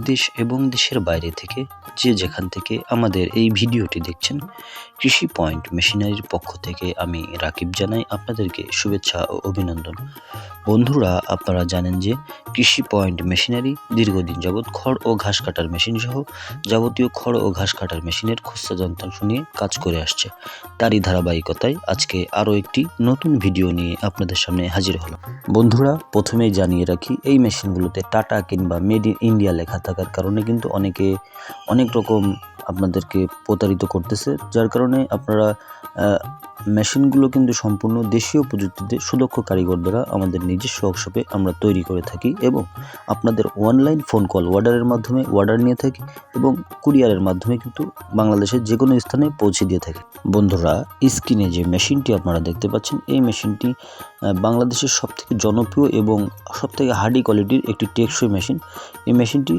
দেশ এবং দেশের বাইরে থেকে যে যেখান থেকে আমাদের এই ভিডিওটি দেখছেন, কৃষি পয়েন্ট মেশিনারির পক্ষ থেকে আমি রাকিব জানাই আপনাদেরকে শুভেচ্ছা ও অভিনন্দন। বন্ধুরা, আপনারা জানেন যে কৃষি পয়েন্ট মেশিনারি দীর্ঘদিন যাবৎ খড় ও ঘাস কাটার মেশিন সহ যাবতীয় খড় ও ঘাস কাটার মেশিনের খুচরা যন্ত্রাংশ নিয়ে কাজ করে আসছে। তারই ধারাবাহিকতায় আজকে আরও একটি নতুন ভিডিও নিয়ে আপনাদের সামনে হাজির হলাম। বন্ধুরা, প্রথমেই জানিয়ে রাখি, এই মেশিনগুলোতে টাটা কিংবা মেড ইন ইন্ডিয়া লেখা থাকার কারণে কিন্তু অনেকে অনেক রকম আপনাদেরকে প্রতারিত করতেছে, যার কারণে আপনারা মেশিনগুলো কিন্তু সম্পূর্ণ দেশীয় প্রযুক্তিতে সুদক্ষ কারিগর দ্বারা আমাদের নিজস্ব ওয়ার্কশপে আমরা তৈরি করে থাকি এবং আপনাদের অনলাইন ফোন কল অর্ডারের মাধ্যমে অর্ডার নিয়ে থাকি এবং কুরিয়ারের মাধ্যমে কিন্তু বাংলাদেশের যে কোনো স্থানে পৌঁছে দিয়ে থাকি। বন্ধুরা, স্ক্রিনে যে মেশিনটি আপনারা দেখতে পাচ্ছেন, এই মেশিনটি বাংলাদেশের সবথেকে জনপ্রিয় এবং সবথেকে হার্ডি কোয়ালিটির একটি টেকসই মেশিন। এই মেশিনটি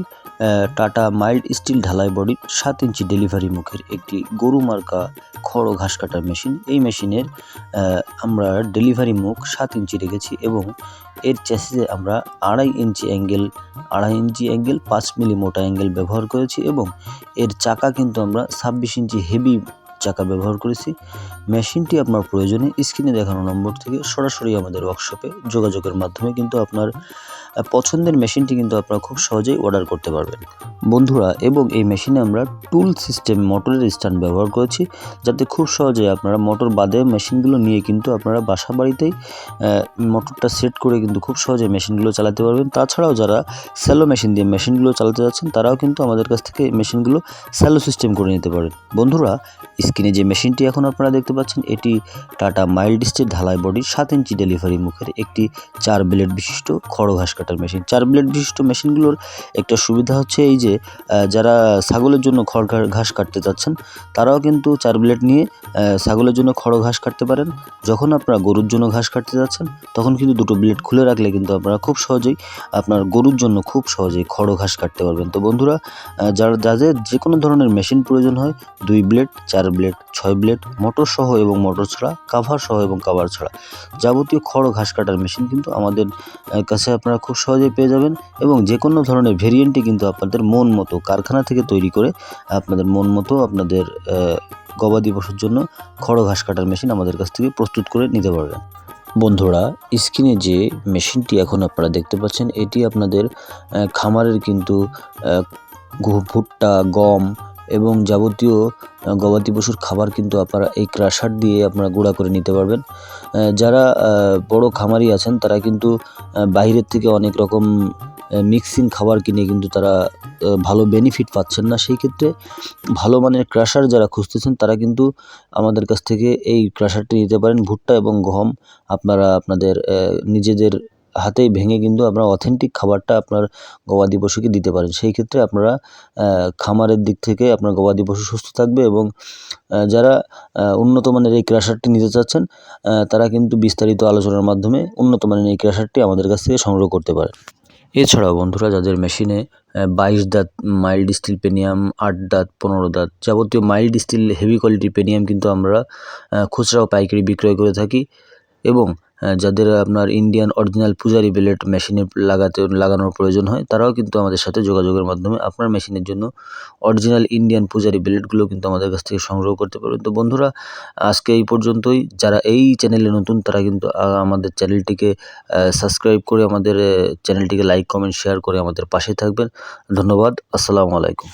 টাটা মাইল্ড স্টিল ঢালাই বডির সাত ইঞ্চি ডেলিভারি মুখের একটি গরু মার্কা খড় ঘাস কাটার মেশিন। এই মেশিনের আমরা ডেলিভারি মুখ সাত ইঞ্চি রেখেছি এবং এর চ্যাসিসে আমরা আড়াই ইঞ্চি অ্যাঙ্গেল আড়াই ইঞ্চি অ্যাঙ্গেল পাঁচ মিলি মোটা অ্যাঙ্গেল ব্যবহার করেছি এবং এর চাকা কিন্তু আমরা ছাব্বিশ ইঞ্চি হেভি চাকা ব্যবহার করেছি। মেশিনটি আপনার প্রয়োজনে স্ক্রিনে দেখানো নম্বর থেকে সরাসরি আমাদের ওয়ার্কশপে যোগাযোগের মাধ্যমে কিন্তু আপনার পছন্দের মেশিনটি কিন্তু আপনারা খুব সহজেই অর্ডার করতে পারবেন। বন্ধুরা, এবং এই মেশিনে আমরা টুল সিস্টেম মোটরের স্ট্যান্ড ব্যবহার করেছি, যাতে খুব সহজে আপনারা মোটর বাদে মেশিনগুলো নিয়ে কিন্তু আপনারা বাসা বাড়িতেই মোটরটা সেট করে কিন্তু খুব সহজে মেশিনগুলো চালাতে পারবেন। তাছাড়াও যারা স্যালো মেশিন দিয়ে মেশিনগুলো চালাতে যাচ্ছেন, তারাও কিন্তু আমাদের কাছ থেকে এই মেশিনগুলো স্যালো সিস্টেম করে নিতে পারেন। বন্ধুরা, স্ক্রিনে যে মেশিনটি এখন আপনারা দেখতে পাচ্ছেন, এটি টাটা মাইল্ড স্টের ঢালাই বডির সাত ইঞ্চি ডেলিভারি মুখের একটি চার ব্লেড বিশিষ্ট খড় ঘাস কাটার মেশিন চার ব্লেড বিশিষ্ট মেশিনগুলোর একটা সুবিধা হচ্ছে এই যে যারা ছাগলের জন্য খড় ঘাস কাটতে চাচ্ছেন তারাও কিন্তু চার ব্লেড নিয়ে ছাগলের জন্য খড় ঘাস কাটতে পারেন। যখন আপনারা গরুর জন্য ঘাস কাটতে যাচ্ছেন, তখন কিন্তু দুটো ব্লেড খুলে রাখলে কিন্তু আপনারা খুব সহজেই আপনার গরুর জন্য খুব সহজেই খড় ঘাস কাটতে পারবেন। তো বন্ধুরা যারা, যাদের যে কোনো ধরনের মেশিন প্রয়োজন হয়, দুই ব্লেড চার ব্লেড ছয় ব্লেড মোটর সহ এবং মোটর ছাড়া কাভার সহ এবং কাভার ছাড়া যাবতীয় খড় ঘাস কাটার মেশিন কিন্তু আমাদের কাছে আপনারা খুব সহজেই পেয়ে যাবেন এবং যে কোনো ধরনের ভেরিয়েন্টই কিন্তু আপনাদের মন মতো কারখানা থেকে তৈরি করে আপনাদের মন মতো আপনাদের গবাদি পশুর জন্য খড় ঘাস কাটার মেশিন আমাদের কাছ থেকে প্রস্তুত করে নিতে পারবেন। বন্ধুরা, স্ক্রিনে যে মেশিনটি এখন আপনারা দেখতে পাচ্ছেন, এটি আপনাদের খামারের কিন্তু ভুট্টা গম এবং যাবতীয় গবাদি পশুর খাবার কিন্তু আপনারা এই ক্রাশার দিয়ে আপনারা গুঁড়া করে নিতে পারবেন। যারা বড় খামারি আছেন, তারা কিন্তু বাইরের থেকে অনেক রকম মিক্সিং খাবার কিনে কিন্তু তারা ভালো বেনিফিট পাচ্ছেন না। সেই ক্ষেত্রে ভালো মানের ক্রাশার যারা খুঁজতেছেন, তারা কিন্তু আমাদের কাছ থেকে এই ক্রাশারটি নিতে পারেন। ভুট্টা এবং গম আপনারা আপনাদের নিজেদের হাতেই ভেঙে কিন্তু আপনার অথেন্টিক খাবারটা আপনার গবাদি পশুকে দিতে পারেন। সেই ক্ষেত্রে আপনারা খামারের দিক থেকে আপনার গবাদি পশু সুস্থ থাকবে এবং যারা উন্নত মানের এই ক্রাশারটি নিতে চাচ্ছেন তারা কিন্তু বিস্তারিত আলোচনার মাধ্যমে উন্নত মানের এই ক্রাশারটি আমাদের কাছ থেকে সংগ্রহ করতে পারে এছাড়াও বন্ধুরা, যাদের মেশিনে বাইশ দাঁত মাইল্ড স্টিল পেনিয়াম আট দাঁত পনেরো দাঁত যাবতীয় মাইল্ড স্টিল হেভি কোয়ালিটির পেনিয়াম কিন্তু আমরা খুচরা ও পাইকারি বিক্রয় করে থাকি এবং যাদের আপনার ইন্ডিয়ান অরিজিনাল পূজারি ব্লেড মেশিনে লাগাতে, লাগানোর প্রয়োজন হয়, তারাও কিন্তু আমাদের সাথে যোগাযোগের মাধ্যমে আপনার মেশিনের জন্য অরিজিনাল ইন্ডিয়ান পূজারি ব্লেডগুলো কিন্তু আমাদের কাছ থেকে সংগ্রহ করতে পারবেন। তো বন্ধুরা, আজকে এই পর্যন্তই। যারা এই চ্যানেলে নতুন, তারা কিন্তু আমাদের চ্যানেলটিকে সাবস্ক্রাইব করে আমাদের চ্যানেলটিকে লাইক কমেন্ট শেয়ার করে আমাদের পাশে থাকবেন। ধন্যবাদ। আসসালামু আলাইকুম।